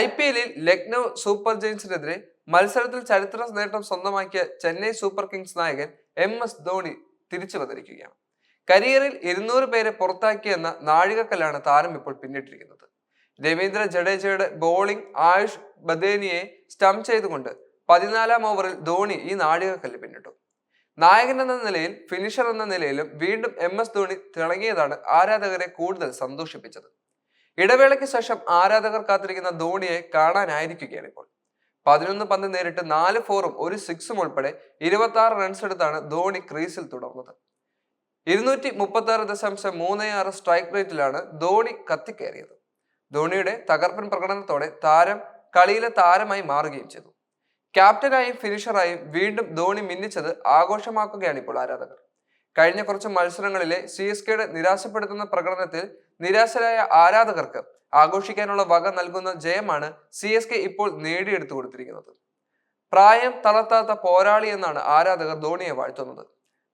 I P എല്ലിൽ Lucknow super ജയൻസിനെതിരെ മത്സരത്തിൽ ചരിത്ര നേട്ടം സ്വന്തമാക്കിയ ചെന്നൈ സൂപ്പർ കിങ്സ് നായകൻ എം എസ് ധോണി തിരിച്ചു വന്നിരിക്കുകയാണ്. കരിയറിൽ ഇരുന്നൂറ് പേരെ പുറത്താക്കിയെന്ന നാഴികക്കല്ലാണ് താരം ഇപ്പോൾ പിന്നിട്ടിരിക്കുന്നത്. രവീന്ദ്ര ജഡേജയുടെ ബോളിംഗ് ആയുഷ് ബദേനിയെ സ്റ്റം ചെയ്തുകൊണ്ട് പതിനാലാം ഓവറിൽ ധോണി ഈ നാഴികക്കല്ല് പിന്നിട്ടു. നായകൻ എന്ന നിലയിൽ ഫിനിഷർ എന്ന നിലയിലും വീണ്ടും എം എസ് ധോണി തിളങ്ങിയതാണ് ആരാധകരെ കൂടുതൽ സന്തോഷിപ്പിച്ചത്. ഇടവേളയ്ക്ക് ശേഷം ആരാധകർ കാത്തിരിക്കുന്ന ധോണിയെ കാണാനായിരിക്കുകയാണ് ഇപ്പോൾ. പതിനൊന്ന് പന്ത് നേരിട്ട് നാല് ഫോറും ഒരു സിക്സും ഉൾപ്പെടെ ഇരുപത്തി ആറ് റൺസ് എടുത്താണ് ധോണി ക്രീസിൽ തുടർന്നത്. ഇരുന്നൂറ്റി മുപ്പത്തി ആറ് ദശാംശം മൂന്ന് ആറ് സ്ട്രൈക്ക് റേറ്റിലാണ് ധോണി കത്തിക്കയറിയത് ധോണിയുടെ തകർപ്പൻ പ്രകടനത്തോടെ താരം കളിയിലെ താരമായി മാറുകയും ചെയ്തു. ക്യാപ്റ്റനായും ഫിനിഷറായും വീണ്ടും ധോണി മിന്നിച്ചത് ആഘോഷമാക്കുകയാണ് ഇപ്പോൾ ആരാധകർ. കഴിഞ്ഞ കുറച്ച് മത്സരങ്ങളിലെ സി എസ് കെയുടെ നിരാശപ്പെടുത്തുന്ന പ്രകടനത്തിൽ നിരാശരായ ആരാധകർക്ക് ആഘോഷിക്കാനുള്ള വക നൽകുന്ന ജയമാണ് സി എസ് കെ ഇപ്പോൾ നേടിയെടുത്തു കൊടുത്തിരിക്കുന്നത്. പ്രായം തളർത്താത്ത പോരാളി എന്നാണ് ആരാധകർ ധോണിയെ വാഴ്ത്തുന്നത്.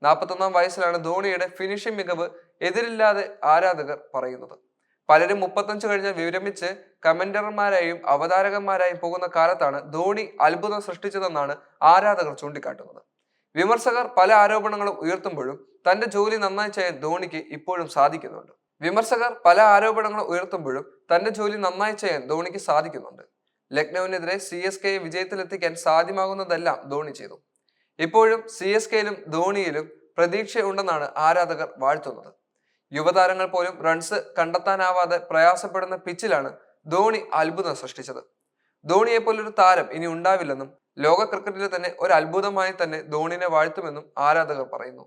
നാൽപ്പത്തൊന്നാം വയസ്സിലാണ് ധോണിയുടെ ഫിനിഷിംഗ് മികവ് എതിരില്ലാതെ ആരാധകർ പറയുന്നത്. പലരും മുപ്പത്തഞ്ച് കഴിഞ്ഞ് വിരമിച്ച് കമന്റർമാരായും അവതാരകന്മാരായും പോകുന്ന കാലത്താണ് ധോണി അത്ഭുതം സൃഷ്ടിച്ചതെന്നാണ് ആരാധകർ ചൂണ്ടിക്കാട്ടുന്നത്. വിമർശകർ പല ആരോപണങ്ങളും ഉയർത്തുമ്പോഴും തന്റെ ജോലി നന്നായി ചെയ്യാൻ ധോണിക്ക് ഇപ്പോഴും സാധിക്കുന്നുണ്ട്. വിമർശകർ പല ആരോപണങ്ങളും ഉയർത്തുമ്പോഴും തന്റെ ജോലി നന്നായി ചെയ്യാൻ ധോണിക്ക് സാധിക്കുന്നുണ്ട്. ലക്നൌവിനെതിരെ സി എസ് കെയെ വിജയത്തിലെത്തിക്കാൻ സാധ്യമാകുന്നതെല്ലാം ധോണി ചെയ്തു. ഇപ്പോഴും സി എസ് കെയിലും ധോണിയിലും പ്രതീക്ഷയുണ്ടെന്നാണ് ആരാധകർ വാഴ്ത്തുന്നത്. യുവതാരങ്ങൾ പോലും റൺസ് കണ്ടെത്താനാവാതെ പ്രയാസപ്പെടുന്ന പിച്ചിലാണ് ധോണി അത്ഭുതം സൃഷ്ടിച്ചത്. ധോണിയെ പോലൊരു താരം ഇനി ഉണ്ടാവില്ലെന്നും ലോക ക്രിക്കറ്റിലെ തന്നെ ഒരു അത്ഭുതമായി തന്നെ ധോണിനെ വാഴ്ത്തുമെന്നും ആരാധകർ പറയുന്നു.